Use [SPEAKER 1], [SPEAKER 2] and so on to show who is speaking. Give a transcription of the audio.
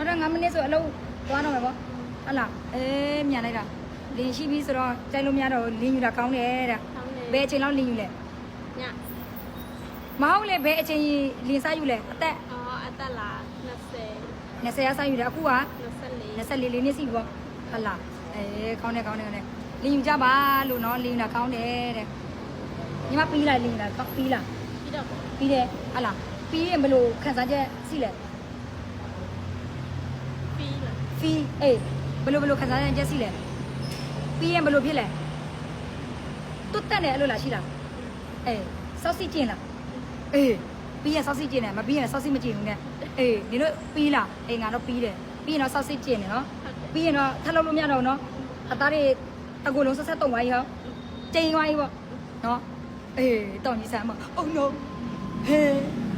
[SPEAKER 1] နောက်တော့9မိနစ်ဆိုအလုပ်သွားတော့မယ်ပေါ့ဟုတ်လားအေးမြန်လိုက်တာလင်းရှိပြီဆိုတော့ကြိုက်လို့မရတော့လင်းယူတာကောင်းတယ်တဲ့
[SPEAKER 2] ကောင်းတယ်
[SPEAKER 1] ဘယ်အချိန်လောက်လင်းယူလဲ
[SPEAKER 2] ည
[SPEAKER 1] မဟုတ်လေဘယ်အချိန်လင်းစားယူလဲအသက်
[SPEAKER 2] အော်အသက်လား20
[SPEAKER 1] 20ရာစားယူတယ်အခုက
[SPEAKER 2] 24
[SPEAKER 1] 24လေးနှစ်စီပေါ့ဟုတ်လားအေးကောင်းတယ်ကောင်းတယ်ကောင်းတယ်လင်းယူကြပါလို့နော်လင်းယူတာကောင်းတယ်တဲ့ညီမပြီးလားလင်းယူတာကောင်းပြီးလား
[SPEAKER 2] ပြီးတော့
[SPEAKER 1] ပြီးတယ်ဟုတ်လားပြီးရင်ဘယ်လိုခံစားချက်ရှိလဲ
[SPEAKER 2] ပြီးလား
[SPEAKER 1] ဖီအေးဘယ်လိုဘယ်လိုခံစားချက်ရှိလဲပြီးရင်ဘယ်လိုဖြစ်လဲတွတ်တက်တယ်အဲ့လိုလားရှိလားအေးစောက်စီကျင်လားအေးပြီးရင်စောက်စီကျင်တယ်မပြီးရင်စောက်စီမကျင်ဘူးနဲ့အေးဒီလိုပြီးလားအေးငါတော့ပြီးတယ်ပြီးရင်တော့စောက်စီကျင်တယ်နော်
[SPEAKER 2] ဟုတ်တယ်
[SPEAKER 1] ပြီးရင်တော့ထပ်လို့လို့မရတော့ဘူးနော်အသားတွေတကူလုံးဆက်ဆက်တုံသွားကြီးဟောကျိန်သွားကြီးပေါ့နော်အေးတောင်းကြီးဆမ်းမ oh no ဟေး